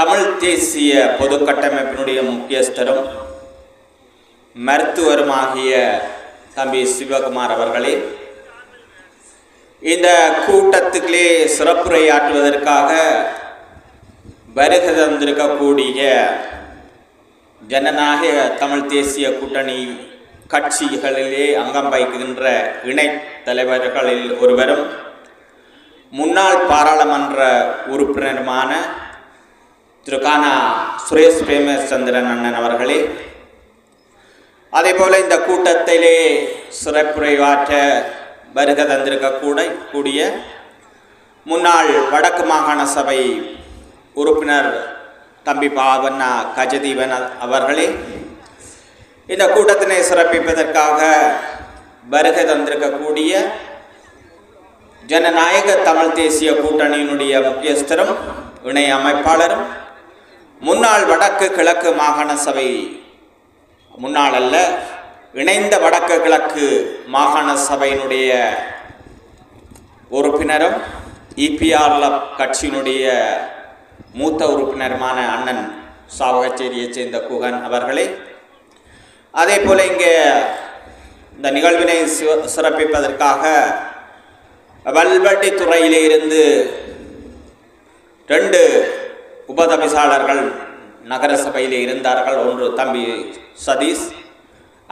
தமிழ் தேசிய பொது கட்டமைப்பினுடைய முக்கியஸ்தரும் மருத்துவருமாகிய தம்பி சிவகுமார் அவர்களே இந்த கூட்டத்துக்களே சிறப்புரையாற்றுவதற்காக வருகை தந்திருக்கக்கூடிய ஜனநாயக தமிழ் தேசிய கூட்டணி கட்சிகளிலே அங்கம் வகிக்கின்ற இணை தலைவர்களில் ஒருவரும் முன்னாள் பாராளுமன்ற உறுப்பினருமான திரு கானா சுரேஷ் பிரேமச்சந்திரன் அண்ணன் அவர்களே அதே போல் இந்த கூட்டத்திலே சிறப்புரையாற்ற வருகை தந்திருக்கக்கூட கூடிய முன்னாள் வடக்கு மாகாண சபை உறுப்பினர் தம்பி பாவண்ணா கஜதீவன் அவர்களே இந்த கூட்டத்தினை சிறப்பிப்பதற்காக வருகை தந்திருக்கக்கூடிய ஜனநாயக தமிழ் தேசிய கூட்டணியினுடைய முக்கியஸ்தரும் இணை அமைப்பாளரும் முன்னாள் வடக்கு கிழக்கு மாகாண சபை. முன்னாள் அல்ல இணைந்த வடக்கு கிழக்கு மாகாண சபையினுடைய உறுப்பினரும் இபிஆர்ல கட்சியினுடைய மூத்த உறுப்பினருமான அண்ணன் சாவகச்சேரியைச் சேர்ந்த குகன் அவர்களே. அதே போல் இங்கே இந்த நிகழ்வினை சிறப்பிப்பதற்காக வல்வட்டி துறையிலிருந்து ரெண்டு உபதவிசாளர்கள் நகரசபையில் இருந்தார்கள். ஒன்று தம்பி சதீஷ்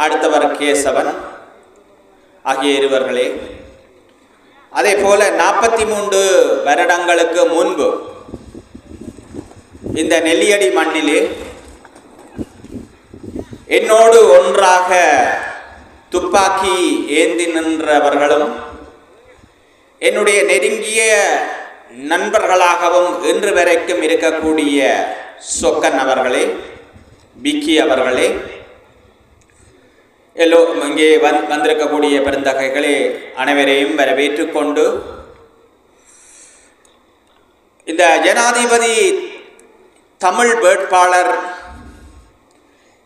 அடுத்தவர் கேசவன் ஆகிய இருவர்களே. அதே போல நாற்பத்தி மூன்று வருடங்களுக்கு முன்பு இந்த நெல்லியடி மண்ணிலே என்னோடு ஒன்றாக துப்பாக்கி ஏந்தி நின்றவர்களும் என்னுடைய நெருங்கிய நண்பர்களாகவும் இன்று வரைக்கும் இருக்கக்கூடிய சொக்கன் அவர்களே பிக்கி அவர்களே எல்லோ இங்கே வந் வந்திருக்கக்கூடிய பெருந்தகைகளே அனைவரையும் வரவேற்றுக் கொண்டு இந்த ஜனாதிபதி தமிழ் வேட்பாளர்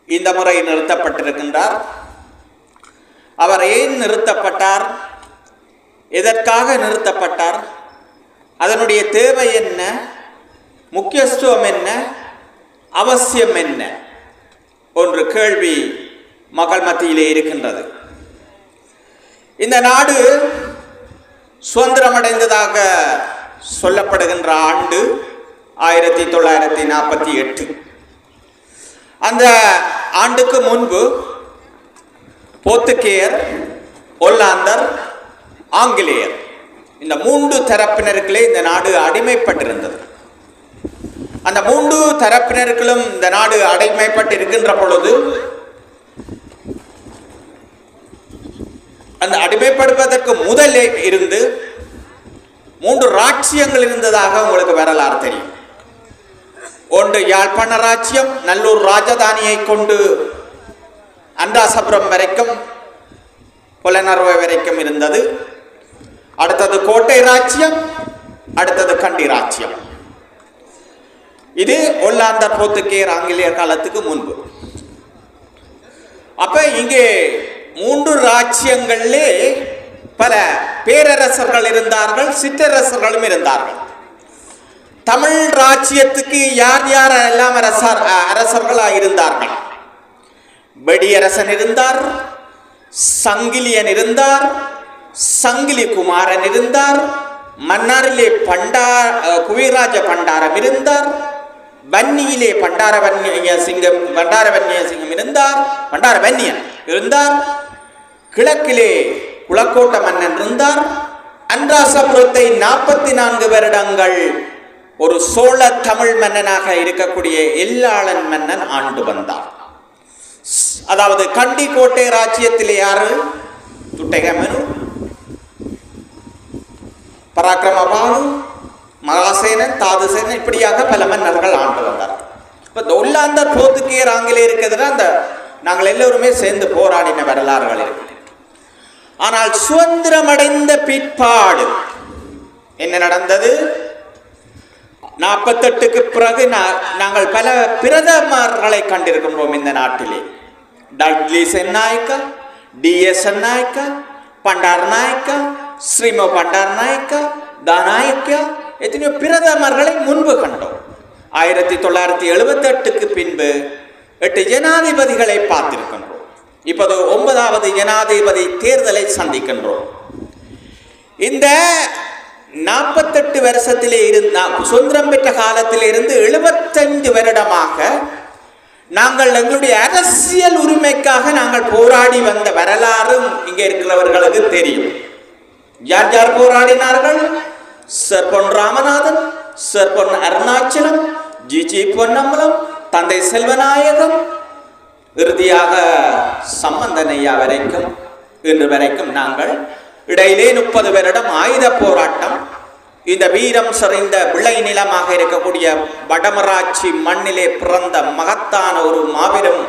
இந்த முறை நிறுத்தப்பட்டிருக்கின்றார். அவர் ஏன் நிறுத்தப்பட்டார்? எதற்காக நிறுத்தப்பட்டார்? அதனுடைய தேவை என்ன? முக்கியத்துவம் என்ன? அவசியம் என்ன? ஒன்று கேள்வி மக்கள் மத்தியிலே இருக்கின்றது. இந்த நாடு சுதந்திரமடைந்ததாக சொல்லப்படுகின்ற ஆண்டு ஆயிரத்தி தொள்ளாயிரத்தி நாற்பத்தி எட்டு. அந்த ஆண்டுக்கு முன்பு போர்த்துக்கேயர் ஒல்லாந்தர் ஆங்கிலேயர் இந்த மூன்று தரப்பினருக்களே இந்த நாடு அடிமைப்பட்டிருந்தது. அந்த மூன்று தரப்பினர்களும் இந்த நாடு அடிமைப்பட்டு இருக்கின்ற பொழுது அந்த அடிமைப்படுவதற்கு முதலே இருந்து மூன்று ராட்சியங்கள் இருந்ததாக உங்களுக்கு வரலாறு தெரியும். ஒன்று யாழ்ப்பாண ராஜ்யம் நல்லூர் ராஜதானியை கொண்டு அண்டாசபுரம் வரைக்கும் புலனர்வை வரைக்கும் இருந்தது. அடுத்தது கோட்டை ராஜ்யம் அடுத்தது கண்டி ராஜ்யம். இது ஒல்லாந்தர் போர்த்துகேயர் ஆங்கிலேயர் காலத்துக்கு முன்பு. அப்ப இங்கே மூன்று ராஜ்யங்களிலே பல பேரரசர்கள் இருந்தார்கள் சிற்றரசர்களும் இருந்தார்கள். தமிழ் ராஜ்யத்துக்கு யார் யார் எல்லாம் அரசர் அரசர்களாக இருந்தார்கள்? வெடியரசன் இருந்தார் சங்கிலியன் இருந்தார் சங்கிலி குமாரன் இருந்தார் மன்னாரிலே பண்டா குவிராஜ பண்டாரம் இருந்தார் வன்னியிலே பண்டார வன்னிய சிங்கம் பண்டார வன்னிய சிங்கம் இருந்தார் பண்டார வன்னியன் இருந்தார் கிழக்கிலே குளக்கோட்ட மன்னன் இருந்தார் அன்றாசபுரத்தை நாற்பத்தி நான்கு வருடங்கள் ஒரு சோழ தமிழ் மன்னனாக இருக்கக்கூடிய எல்லாளன் மன்னன் ஆண்டு வந்தார் அதாவது கண்டி கோட்டை ராஜ்யத்திலே யாரு? துட்டைகமனு. பராக்கிரமபானு மகாசேனன் தாதுசேனன் இப்படியாக பல மன்னர்கள் ஆண்டு வந்தார் இப்போ இந்த போத்துக்கியர் போர்த்துகேயர் ஆங்கிலேயருக்கு எதிராக அந்த நாங்கள் எல்லோருமே சேர்ந்து போராடின வரலாறுகள் இருக்கு. ஆனால் சுதந்திரமடைந்த பிற்பாடு என்ன நடந்தது? நாற்பத்தெட்டுக்கு பிறகு நாங்கள் பல பிரதமர்களை கண்டிருக்கின்றோம் இந்த நாட்டிலே. டட்லி சென்னாய்க்கா டிஎஸ் நாயக்கா பண்டார் நாயக்கா ஸ்ரீம பண்டார் நாயக்கா தானாயக்கா எத்தனையோ பிரதமர்களை முன்பு கண்டோம் ஆயிரத்தி தொள்ளாயிரத்தி எழுபத்தெட்டுக்கு பின்பு எட்டு ஜனாதிபதிகளை பார்த்திருக்கின்றோம் இப்போது ஒன்பதாவது ஜனாதிபதி தேர்தலை சந்திக்கின்றோம் இந்த நாற்பத்தெட்டு வருஷத்திலே இருந்த சுதந்திரம் பெற்ற காலத்திலிருந்து எழுபத்தஞ்சு வருடமாக நாங்கள் எங்களுடைய அரசியல் உரிமைக்காக நாங்கள் போராடி வந்த வரலாறும் இங்கே இருக்கிறவர்களுக்கு தெரியும் யார் யார் போராடினார்கள்? சர் பொன் ராமநாதன் சர் பொன் அருணாச்சலம் ஜிஜி பொன்னம்பலம் தந்தை செல்வநாயகம். இறுதியாக சம்பந்தனையா வரைக்கும் இன்று வரைக்கும் நாங்கள் இடையிலே முப்பது வருடம் ஆயுத போராட்டம். இந்த வீரம் சிறைந்த விளை நிலமாக இருக்கக்கூடிய வடமராட்சி மண்ணிலே பிறந்த மகத்தான ஒரு மாபெரும்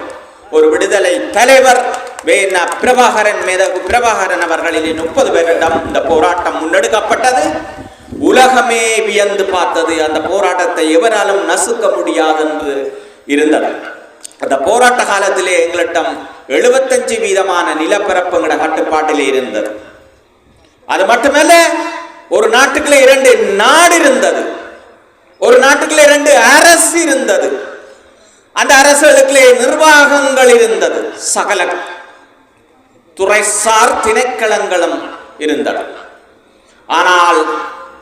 ஒரு விடுதலை தலைவர் வேண பிரபாகரன் மேதகு பிரபாகரன் அவர்களிலே முப்பது பேரிடம் இந்த போராட்டம் முன்னெடுக்கப்பட்டது. உலகமே வியந்து பார்த்தது. அந்த போராட்டத்தை எவராலும் நசுக்க முடியாது என்று இருந்தது. அந்த போராட்ட காலத்திலே எங்களிடம் எழுபத்தஞ்சு வீதமான நிலப்பரப்புங்கிற கட்டுப்பாட்டிலே இருந்தது. அது மட்டுமல்ல ஒரு நாட்டுக்குள்ள இரண்டு நாடு இருந்தது. ஒரு நாட்டுக்குள்ள இரண்டு அரசு இருந்தது. அந்த அரசுகளுக்குள்ளே நிர்வாகங்கள் இருந்தது. சகல துறைசார் திணைக்களங்களும் இருந்தன. ஆனால்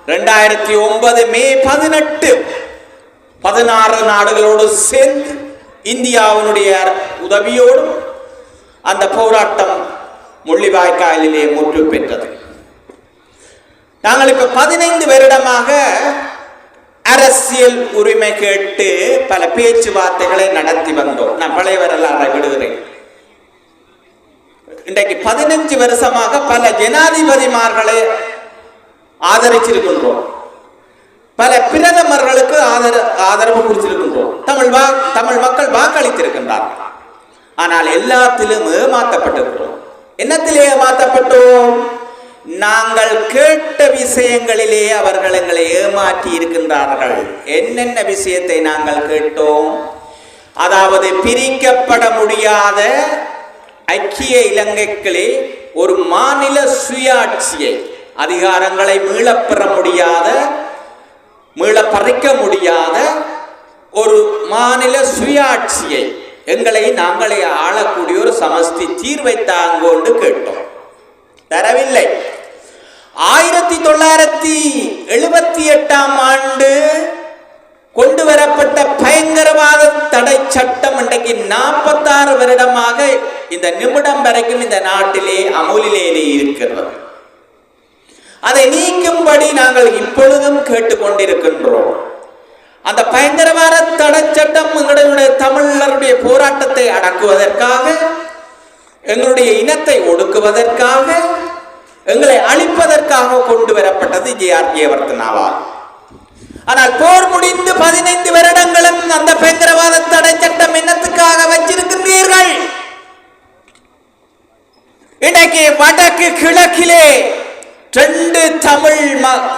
ரெண்டாயிரத்தி ஒன்பது மே பதினெட்டு பதினாறு நாடுகளோடு சேர்ந்து இந்தியாவினுடைய உதவியோடு அந்த போராட்டம் முள்ளிவாய்க்காலிலே முற்று பெற்றது. நாங்கள் இப்ப பதினைந்து வருடமாக அரசியல் உரிமை கேட்டு பல பேச்சுவார்த்தைகளை நடத்தி வந்தோம். நான் பழைய வரலாறை விடுகிறேன். இன்றைக்கு பதினஞ்சு வருஷமாக பல ஜனாதிபதிமார்களை ஆதரிச்சிருக்கின்றோம். பல பிரதமர்களுக்கு ஆதர ஆதரவு கொடுத்திருக்கின்றோம் தமிழ் வா தமிழ் மக்கள் வாக்களித்திருக்கின்றார்கள். ஆனால் எல்லாத்திலும் ஏமாற்றப்பட்டிருக்கிறோம். என்னத்திலே ஏமாற்றப்பட்டோம்? நாங்கள் கேட்ட விஷயங்களிலே அவர்கள் எங்களை ஏமாற்றி இருக்கின்றார்கள் என்னென்ன விஷயத்தை நாங்கள் கேட்டோம்? அதாவது பிரிக்கப்பட முடியாத ஐக்கிய இலங்கைகளே ஒரு மாநில சுயாட்சியை அதிகாரங்களை மீளப்பெற முடியாத மீள பறிக்க முடியாத ஒரு மாநில சுயாட்சியை எங்களை நாங்களே ஆளக்கூடிய ஒரு சமஸ்தி தீர்வை தாங்கோண்டு கேட்டோம். தரவில்லை. ஆயிரத்தி தொள்ளாயிரத்தி எழுபத்தி எட்டாம் ஆண்டு கொண்டு வரப்பட்ட பயங்கரவாத தடை சட்டம் இன்றைக்கு நாற்பத்தாறு வருடமாக இந்த நிமிடம் வரைக்கும் இந்த நாட்டிலே அமுலிலே இருக்கிறது. அதை நீக்கும்படி நாங்கள் இப்பொழுதும் கேட்டுக்கொண்டிருக்கின்றோம். அந்த பயங்கரவாத தடை சட்டம் எங்களுடைய தமிழருடைய போராட்டத்தை அடக்குவதற்காக எங்களுடைய இனத்தை ஒடுக்குவதற்காக எங்களை அழிப்பதற்காக கொண்டு வரப்பட்டது ஜே ஆர் ஜெயவர்த்தனாவால் ஆனால் போர் முடிந்து பதினைந்து வருடங்களும் அந்த பயங்கரவாத தடை சட்டம் என்னத்துக்காக வச்சிருக்கின்றீர்கள்? இன்னைக்கு வடக்கு கிழக்கிலே ரெண்டு தமிழ்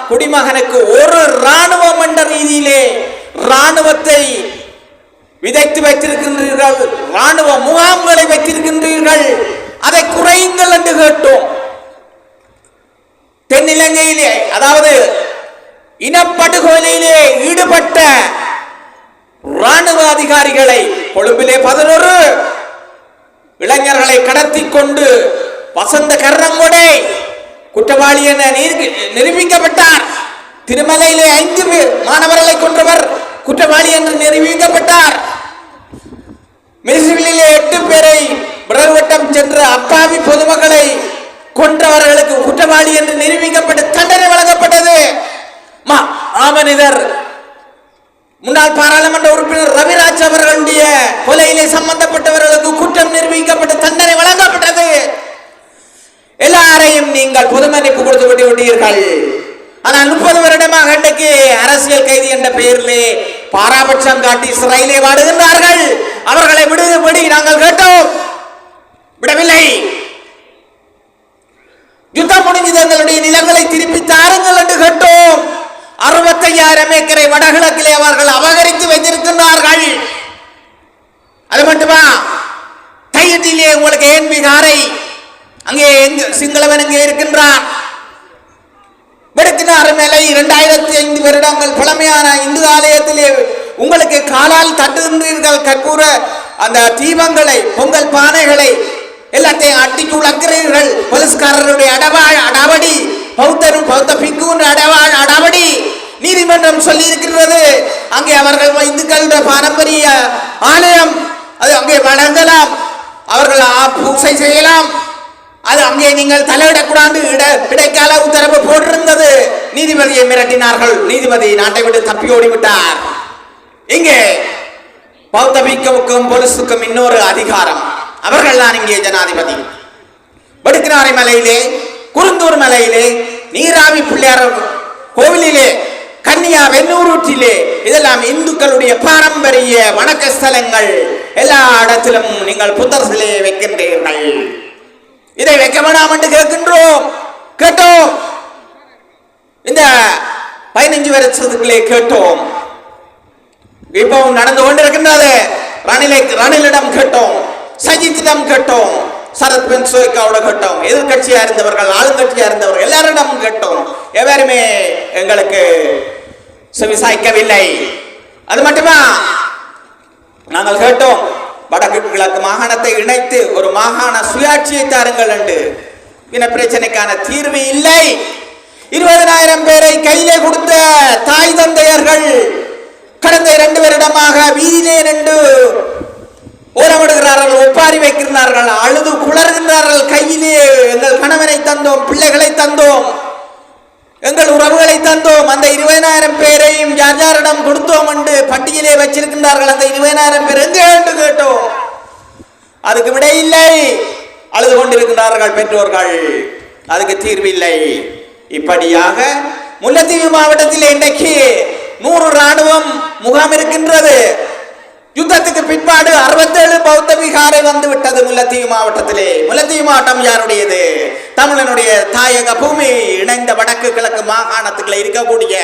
குடிமகனுக்கு ஒரு ராணுவம் என்ற ரீதியிலே ராணுவத்தை விதைத்து வைத்திருக்கின்றீர்கள். ராணுவ முகாம்களை வைத்திருக்கின்றீர்கள். அதை குறையுங்கள் என்று கேட்டோம். தென்னிலங்கையிலே அதாவது இனப்படுகொலையிலே ஈடுபட்ட ராணுவ அதிகாரிகளை கொழும்பிலே பதினொரு இளைஞர்களை கடத்தி கொண்டு வசந்த கர்ணங்கொடை குற்றவாளி என நிரூபிக்கப்பட்டார். திருமலையிலே ஐந்து பேர் மாணவர்களை கொன்றவர் குற்றவாளி என்று நிரூபிக்கப்பட்டார். மிசிவிலே எட்டு பேரை விரல்வட்டம் சென்ற அப்பாவி பொதுமக்களை கொன்றவர்களுக்கு குற்றவாளி என்று நிரூபிக்கப்பட்டு தண்டனை வழங்கப்பட்டது. மாமனிதர் முன்னாள் பாராளுமன்ற உறுப்பினர் ரவிராஜ் அவர்களுடைய கொலையிலே சம்பந்தப்பட்டவர்களுக்கு குற்றம் நிரூபிக்கப்பட்டு தண்டனை வழங்கப்பட்டது. எல்லாரையும் நீங்கள் பொது மன்னிப்பு கொடுத்து விட்டு விட்டீர்கள். ஆனால் முப்பது வருடமாக இன்றைக்கு அரசியல் கைதி என்ற பெயரிலே பாராபட்சம் காட்டி சிறையிலே வாடுகின்றார்கள். அவர்களை விடுபடி நாங்கள் கேட்டோம். விடவில்லை. யுத்தம் முடிஞ்சது எங்களுடைய நிலங்களை திருப்பி தாருங்கள் என்று கேட்டோம். அறுபத்தையாயிரம் ஏக்கரை வடகிழக்கிலே அவர்கள் அபகரித்து வைத்திருக்கின்றார்கள். அது மட்டுமா? தையத்திலே உங்களுக்கு ஏன் மிகாரை அங்கே எங்க சிங்களவன் அங்கே இருக்கின்றான்? வெடுக்கினார் மேலே இரண்டாயிரத்தி ஐந்து வருடங்கள் பழமையான இந்து ஆலயத்திலே உங்களுக்கு காலால் தட்டுகின்றீர்கள் கற்பூர அந்த தீபங்களை பொங்கல் பானைகளை எல்லாத்தையும் அட்டி உழக்கிறீர்கள் போலீஸ்காரருடைய அடவா அடவடி பௌத்தரும் பௌத்த பிக்குன்ற அடவா நீதிமன்றம் சொல்லி இருக்கின்றது அங்கே அவர்கள் இந்துக்களுடைய பாரம்பரிய ஆலயம். அது அங்கே வணங்கலாம் அவர்கள் பூசை செய்யலாம். அது அங்கே நீங்கள் தலையிடக்கூடாது. இட இடைக்கால உத்தரவு போட்டிருந்தது. நீதிபதியை மிரட்டினார்கள். நீதிபதி நாட்டை விட்டு தப்பி ஓடிவிட்டார். இங்கே பௌத்த பிக்குவுக்கும் போலீஸுக்கும் இன்னொரு அதிகாரம். அவர்கள் தான் இங்கே ஜனாதிபதி. வடுக்கினாரை மலையிலே குருந்தூர் மலையிலே நீராவி பிள்ளையார் கோவிலிலே கன்னியா வெண்ணூரூற்றிலே இதெல்லாம் இந்துக்களுடைய பாரம்பரிய வணக்க ஸ்தலங்கள் எல்லா இடத்திலும் நீங்கள் புத்தர் சிலையை வைக்கின்றீர்கள். இதை வைக்க வேண்டாம் என்று கேட்கின்றோம். கேட்டோம். இந்த பதினஞ்சு வருஷத்துக்குள்ளே கேட்டோம். இப்பவும் நடந்து கொண்டிருக்கின்றது. ரணிலை ரணிலிடம் கேட்டோம். சஜித்திடம் கேட்டோம். சரத் சோய்க்காவோட கேட்டோம். எதிர்கட்சியா இருந்தவர்கள் ஆளுங்கட்சியா இருந்தவர்கள் எல்லாரிடம் கேட்டோம். எவருமே எங்களுக்கு செவிசாய்க்கவில்லை அது மட்டுமா? நாங்கள் கேட்டோம் வடக்கு கிழக்கு மாகாணத்தை இணைத்து ஒரு மாகாண சுயாட்சியை தாருங்கள் என்று. இன பிரச்சனைக்கான தீர்வு இல்லை. இருபதனாயிரம் பேரை கையிலே கொடுத்த தாய் தந்தையர்கள் கடந்த இரண்டு வருடமாக வீதியிலே நின்று ஓரமிடுகிறார்கள் ஒப்பாரி வைக்கிறார்கள் அழுது குளறுகின்றார்கள் கையிலே எங்கள் கணவனை தந்தோம் பிள்ளைகளை தந்தோம். எங்கள் உறவுகளை தந்தோம். அந்த இருபதாயிரம் பேரையும் யார் யாரிடம் கொடுத்தோம் என்று பட்டியலே வச்சிருக்கின்றார்கள். அந்த இருபதாயிரம் பேர் எங்கே என்று கேட்டோம். அதுக்கு விடை இல்லை அழுது கொண்டிருக்கின்றார்கள் பெற்றோர்கள். அதுக்கு தீர்வு இல்லை இப்படியாக முல்லைத்தீவு மாவட்டத்தில் இன்றைக்கு நூறு ராணுவம் முகாம் இருக்கின்றது யுத்தத்துக்கு பிற்பாடு அறுபத்தேழு பௌத்த விகாரை வந்து விட்டது முல்லத்தீவு மாவட்டத்திலே. முல்லத்தீவு மாவட்டம் யாருடையது? தமிழனுடைய தாயக பூமி இணைந்த வடக்கு கிழக்கு மாகாணத்துக்குள்ள இருக்கக்கூடிய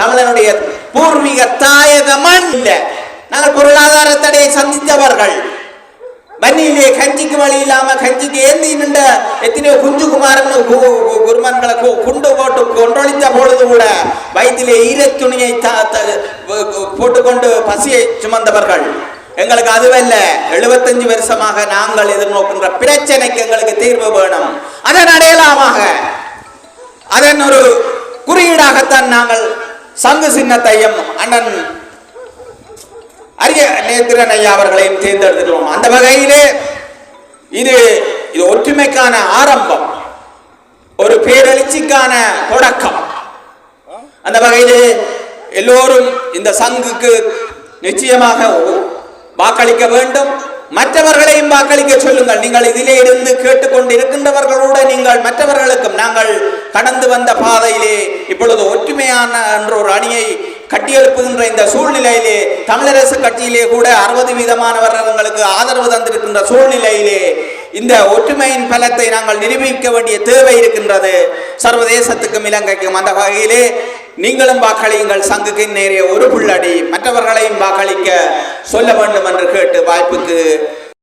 தமிழனுடைய பூர்வீக தாயக மண் இல்ல நாங்கள் பொருளாதார தடையை சந்தித்தவர்கள். வன்னியில் கஞ்சிக்கு வழி இல்லாம கஞ்சிக்கு ஏந்தி நின்ற எத்தனையோ குஞ்சு குமாரன் கு- குருமன்களை குண்டு போட்டு கொன்றொழித்த பொழுது கூட வயிற்றிலே ஈரத் துணியை போட்டுக்கொண்டு பசியை சுமந்தவர்கள் எங்களுக்கு அதுவல்ல எழுபத்தஞ்சு வருஷமாக நாங்கள் எதிர்நோக்கின்ற பிரச்சனைக்கு எங்களுக்கு தீர்வு வேணும் அதன் அடையலாமாக அதன் ஒரு குறியீடாகத்தான் நாங்கள் சங்கு சின்னத்தையும் அண்ணன் அரிய நேத்திரன் ஐயா அவர்களையும் தேர்ந்தெடுத்துள்ளோம் அந்த வகையிலே இது இது ஒற்றுமைக்கான ஆரம்பம். ஒரு பேரெழுச்சிக்கான தொடக்கம். அந்த வகையில் எல்லோரும் இந்த சங்குக்கு நிச்சயமாக வாக்களிக்க வேண்டும். மற்றவர்களையும் வாக்களிக்க சொல்லுங்கள். நீங்கள் இதிலே இருந்து கேட்டுக்கொண்டு இருக்கின்றவர்களோடு நீங்கள் மற்றவர்களுக்கும் நாங்கள் கடந்து வந்த பாதையிலே இப்பொழுது ஒற்றுமையான என்ற ஒரு அணியை கட்டியெழுப்புகின்ற இந்த சூழ்நிலையிலே தமிழரசு கட்சியிலே கூட அறுபது வீதமானவர்களுக்கு ஆதரவு தந்திருக்கின்ற சூழ்நிலையிலே இந்த ஒற்றுமையின் பலத்தை நாங்கள் நிரூபிக்க வேண்டிய தேவை இருக்கின்றது. சர்வதேசத்துக்கும் இலங்கைக்கும் அந்த வகையிலே நீங்களும் வாக்களியுங்கள். சங்குக்கு நேரே ஒரு புள்ளடி மற்றவர்களையும் வாக்களிக்க சொல்ல வேண்டும் என்று கேட்டு வாய்ப்புக்கு